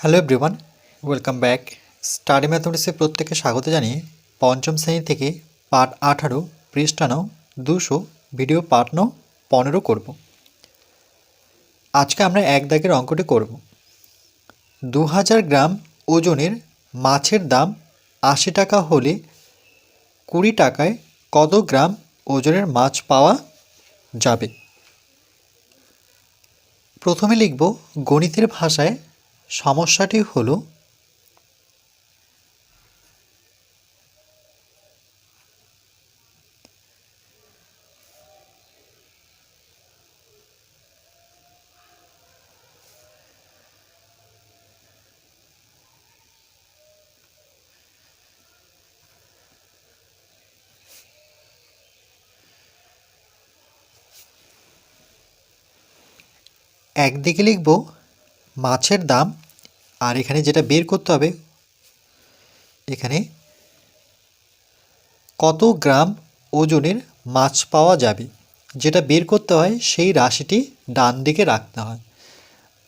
Hello everyone welcome back study ম্যাথমেটিক্সে প্রত্যেককে স্বাগত জানিয়ে পঞ্চম শ্রেণি থেকে পাঠ আঠারো পৃষ্ঠা নং দুশো ভিডিও পাঠ নং, পনেরো করব। আজকে আমরা এক দাগের অঙ্কটি করব। দু হাজার গ্রাম ওজনের মাছের দাম আশি টাকা হলে কুড়ি টাকায় কত গ্রাম ওজনের মাছ পাওয়া যাবে? প্রথমে লিখব গণিতের ভাষায় সমস্যাটি হলো একদিকে লিখব মাছের দাম আর এখানে যেটা বের করতে হবে, এখানে কত গ্রাম ওজনের মাছ পাওয়া যাবে? যেটা বের করতে হয়, সেই রাশিটি ডান দিকে রাখতে হয়।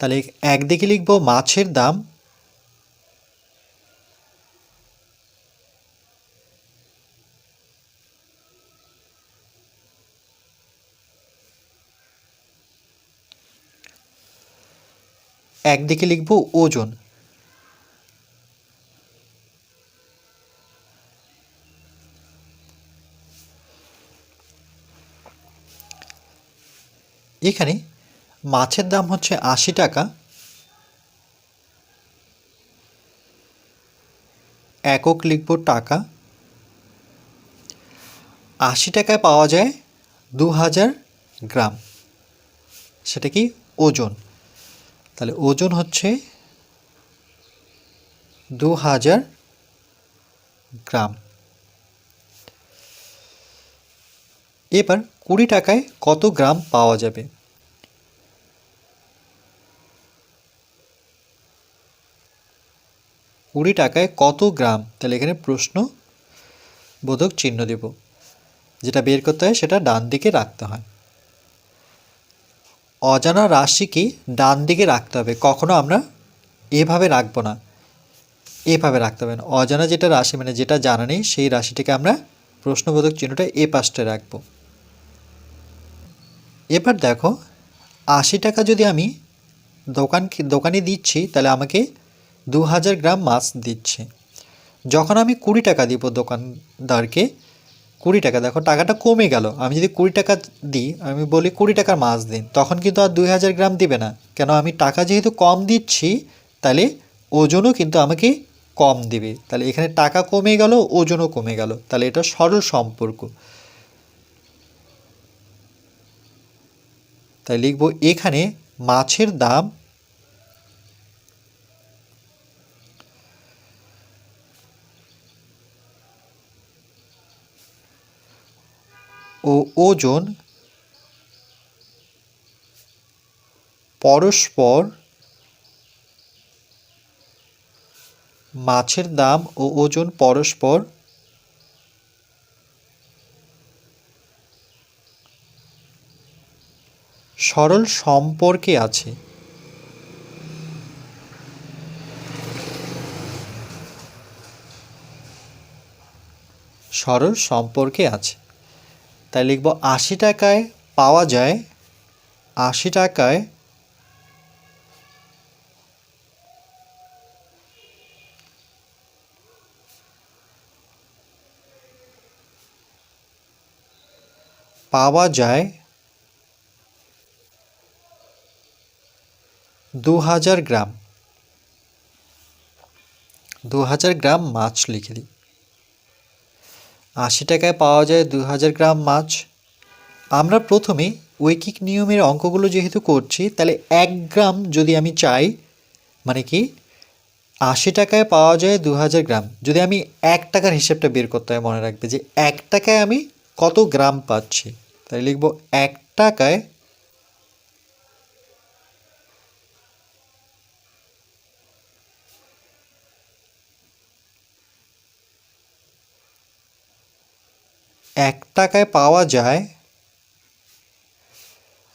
তাহলে একদিকে লিখব মাছের দাম একদিকে লিখব ওজন। এখানে মাছের দাম হচ্ছে আশি টাকা। একক লিখব টাকা। আশি টাকায় পাওয়া যায় দু হাজার গ্রাম। সেটা কি ওজন? তাহলে ওজন হচ্ছে দু হাজার গ্রাম। এবার কুড়ি টাকায় কত গ্রাম পাওয়া যাবে? কুড়ি টাকায় কত গ্রাম? তাহলে এখানে প্রশ্ন বোধক চিহ্ন দেব। যেটা বের করতে হয় সেটা ডান দিকে রাখতে হয়। অজানা রাশিকে ডান দিকে রাখতে হবে। কখনো আমরা এভাবে রাখব না। এভাবে রাখতে হবে না। অজানা যেটা রাশি মানে যেটা জানা নেই, সেই রাশিটিকে আমরা প্রশ্নবোধক চিহ্নটা এ পাশটায় রাখব। এবার দেখো, আশি টাকা যদি আমি দোকান দোকানে দিচ্ছি, তাহলে আমাকে দু হাজার গ্রাম মাছ দিচ্ছে। যখন আমি কুড়ি টাকা দিব দোকানদারকে, কুড়ি টাকা, দেখো টাকাটা কমে গেল। আমি যদি কুড়ি টাকা দিই, আমি বলি কুড়ি টাকার মাছ দিন, তখন কিন্তু আর দুই হাজার গ্রাম দিবে না। কেন, আমি টাকা যেহেতু কম দিচ্ছি, তাহলে ওজনও কিন্তু আমাকে কম দিবে। তাহলে এখানে টাকা কমে গেল, ওজনও কমে গেল। তাহলে এটা সরল সম্পর্ক। তাই লিখব এখানে মাছের দাম ও ওজন পরস্পর মাছের দাম ও ওজন পরস্পর সরল সম্পর্কে আছে। সরল সম্পর্কে আছে। তাই লিখব আশি টাকায় পাওয়া যায়, আশি টাকায় পাওয়া যায় দু হাজার গ্রাম। দু হাজার গ্রাম মাছ লিখে দিই। আশি টাকায় পাওয়া যায় দু হাজার গ্রাম মাছ। আমরা প্রথমে ঐকিক নিয়মের অঙ্কগুলো যেহেতু করছি, তাহলে এক গ্রাম যদি আমি চাই মানে কি, আশি টাকায় পাওয়া যায় দু হাজার গ্রাম। যদি আমি এক টাকার হিসেবটা বের করতে হয় মনে রাখবে যে এক টাকায় আমি কত গ্রাম পাচ্ছি তাই লিখব এক টাকায় এক টাকায় পাওয়া যায়,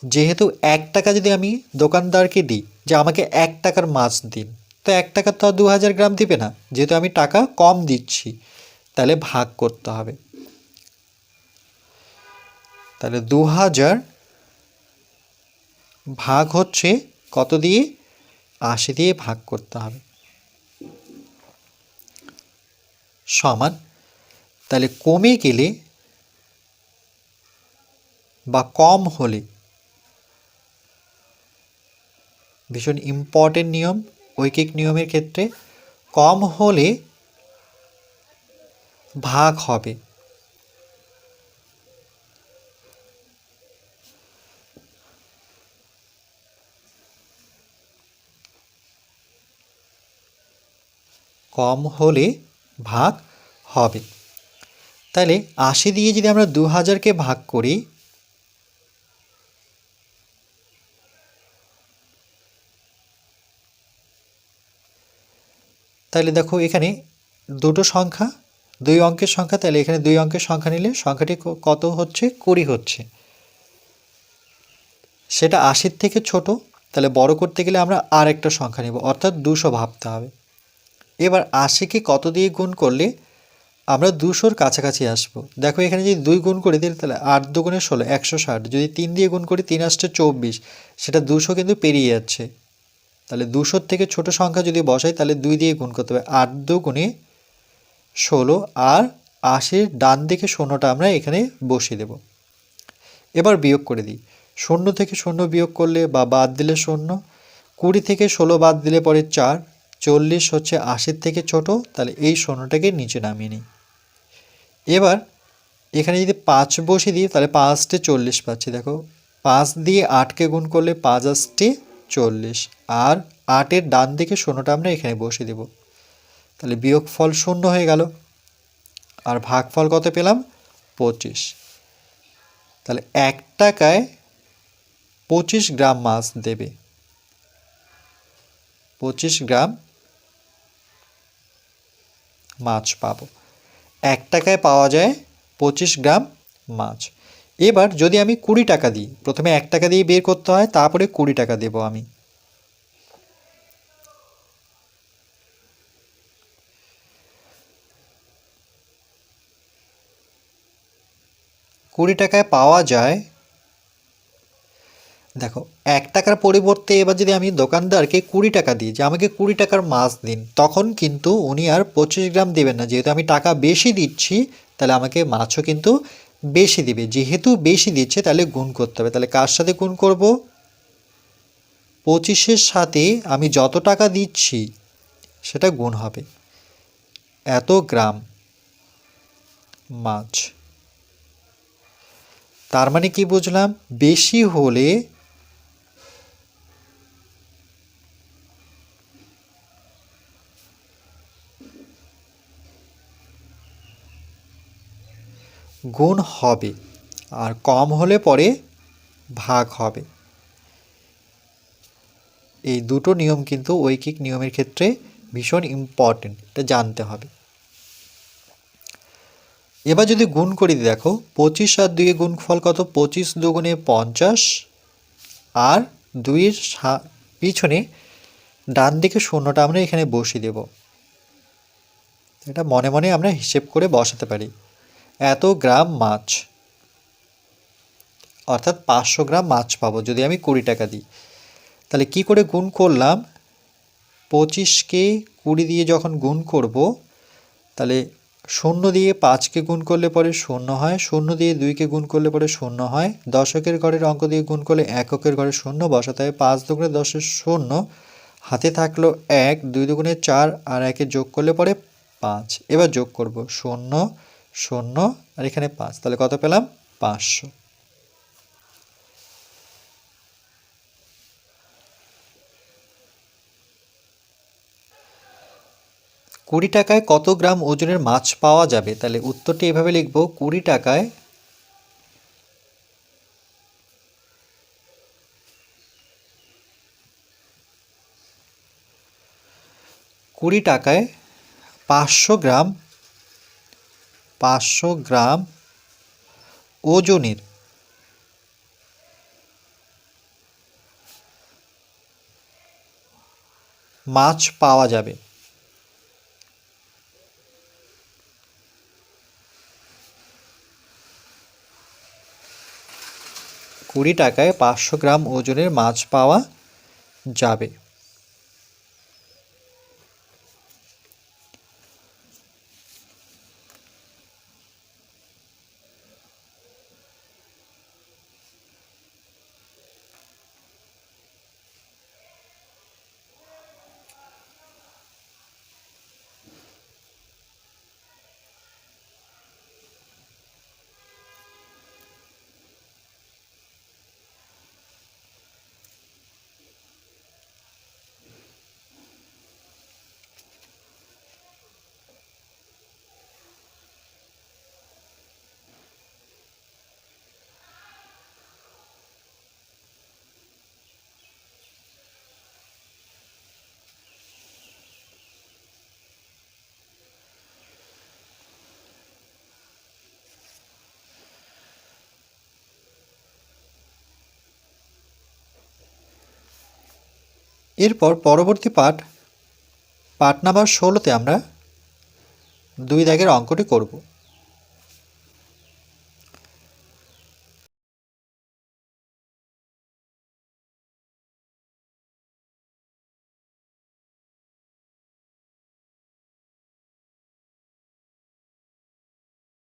যেহেতু এক টাকা যদি আমি দোকানদারকে দিই যে আমাকে এক টাকার মাছ দিন, তো এক টাকা তো আর দু হাজার গ্রাম দিবে না। যেহেতু আমি টাকা কম দিচ্ছি, তাহলে ভাগ করতে হবে। তাহলে দু হাজার ভাগ হচ্ছে কত দিয়ে? আশি দিয়ে ভাগ করতে হবে। সমান। তাহলে কমে গেলে বা কম হলে। ভীষণ ইম্পর্টেন্ট নিয়ম, ঐকিক নিয়মের ক্ষেত্রে কম হলে ভাগ হবে। কম হলে ভাগ হবে। তাহলে আশি দিয়ে যদি আমরা দু হাজারকে ভাগ করি তাহলে দেখো এখানে দুটো সংখ্যা, দুই অঙ্কের সংখ্যা, তাহলে এখানে দুই অঙ্কের সংখ্যা নিলে সংখ্যাটি কত হচ্ছে? কুড়ি হচ্ছে। সেটা আশির থেকে ছোট, তাহলে বড় করতে গেলে আমরা আর একটা সংখ্যা নেব, অর্থাৎ দুশো ভাবতে হবে। এবার আশিকে কত দিয়ে গুণ করলে আমরা দুশোর কাছাকাছি আসব? দেখো এখানে যদি দুই গুণ করে দিই তাহলে আট দুগুণে ষোলো, একশো ষাট। যদি তিন দিয়ে গুণ করি, তিন আসছে চব্বিশ। সেটা দুশো কিন্তু পেরিয়ে যাচ্ছে। তাহলে দুশোর থেকে ছোট সংখ্যা যদি বসাই, তাহলে দুই দিয়ে গুণ করতে হবে আট দু গুণে ষোলো, আর আশির ডান দিকে শূন্যটা আমরা এখানে বসিয়ে দেব। এবার বিয়োগ করে দিই। শূন্য থেকে শূন্য বিয়োগ করলে বা বাদ দিলে শূন্য, কুড়ি থেকে ষোলো বাদ দিলে পরে চার, চল্লিশ হচ্ছে আশির থেকে ছোট, তাহলে এই শূন্যটাকে নিচে নামিয়ে নিই। এবার এখানে যদি পাঁচ বসিয়ে দিই, তাহলে পাঁচটে চল্লিশ পাচ্ছি। দেখো, পাঁচ দিয়ে আটকে গুণ করলে পাঁচ আসটে চল্লিশ। আর আটের ডান দিকে শূন্যটা আমরা এখানে বসিয়ে দেব। তাহলে বিয়োগফল শূন্য হয়ে গেল। আর ভাগফল কত পেলাম? পঁচিশ। তাহলে এক টাকায় পঁচিশ গ্রাম মাছ দেবে। পঁচিশ গ্রাম মাছ পাবো। এক টাকায় পাওয়া যায় পঁচিশ গ্রাম মাছ। এবার যদি আমি কুড়ি টাকা দিই, প্রথমে এক টাকা দিয়ে বের করতে হয়, তারপরে কুড়ি টাকা দেব আমি। কুড়ি টাকায় পাওয়া যায়। দেখো, এক টাকার পরিবর্তে এবার যদি আমি দোকানদারকে কুড়ি টাকা দিই, যে আমাকে কুড়ি টাকার মাছ দিন, তখন কিন্তু উনি আর পঁচিশ গ্রাম দেবেন না। যেহেতু আমি টাকা বেশি দিচ্ছি, তাহলে আমাকে মাছও কিন্তু বেশি দিবে। যেহেতু বেশি দিচ্ছে, তাহলে গুণ করতে হবে। তাহলে কার সাথে গুণ করব? পঁচিশের সাথে আমি যত টাকা দিচ্ছি, সেটা গুণ হবে। এত গ্রাম মাছ। তার মানে কি বুঝলাম? বেশি হলে গুণ হবে আর কম হলে পরে ভাগ হবে। এই দুটো নিয়ম কিন্তু ঐকিক নিয়মের ক্ষেত্রে ভীষণ ইম্পর্টেন্ট এটা জানতে হবে। এবার যদি গুণ করি, দেখো, পঁচিশ আর দুইয়ে গুণফল কত? পঁচিশ দুগুণে পঞ্চাশ আর দুইয়ের পিছনে ডান দিকে শূন্যটা আমরা এখানে বসিয়ে দেব। এটা মনে মনে আমরা হিসেব করে বসাতে পারি। এত গ্রাম মাছ, অর্থাৎ পাঁচশো গ্রাম মাছ পাবো যদি আমি কুড়ি টাকা দিই। তাহলে কি করে গুণ করলাম? পঁচিশকে কুড়ি দিয়ে যখন গুণ করব, তাহলে শূন্য দিয়ে পাঁচকে গুণ করলে পরে শূন্য হয়, শূন্য দিয়ে দুইকে গুণ করলে পরে শূন্য হয়। দশকের ঘরের অঙ্ক দিয়ে গুণ করলে এককের ঘরে শূন্য বসাতে হয় পাঁচ দুগুণে দশের শূন্য, হাতে থাকল এক, দুই দুগুণে চার, আর একে যোগ করলে পরে পাঁচ। এবার যোগ করব, শূন্য শূন্য, আর এখানে পাঁচ। তাহলে কত পেলাম? পাঁচশো। কুড়ি টাকায় কত গ্রাম ওজনের মাছ পাওয়া যাবে? তাহলে উত্তরটি এভাবে লিখব, কুড়ি টাকায় কুড়ি টাকায় পাঁচশো গ্রাম পাঁচশো গ্রাম ওজনের মাছ পাওয়া যাবে। কুড়ি টাকায় পাঁচশো গ্রাম ওজনের মাছ পাওয়া যাবে। এরপর পরবর্তী পাঠ পাঠ নাম্বার ষোলোতে আমরা দুই দাগের অঙ্কটি করব।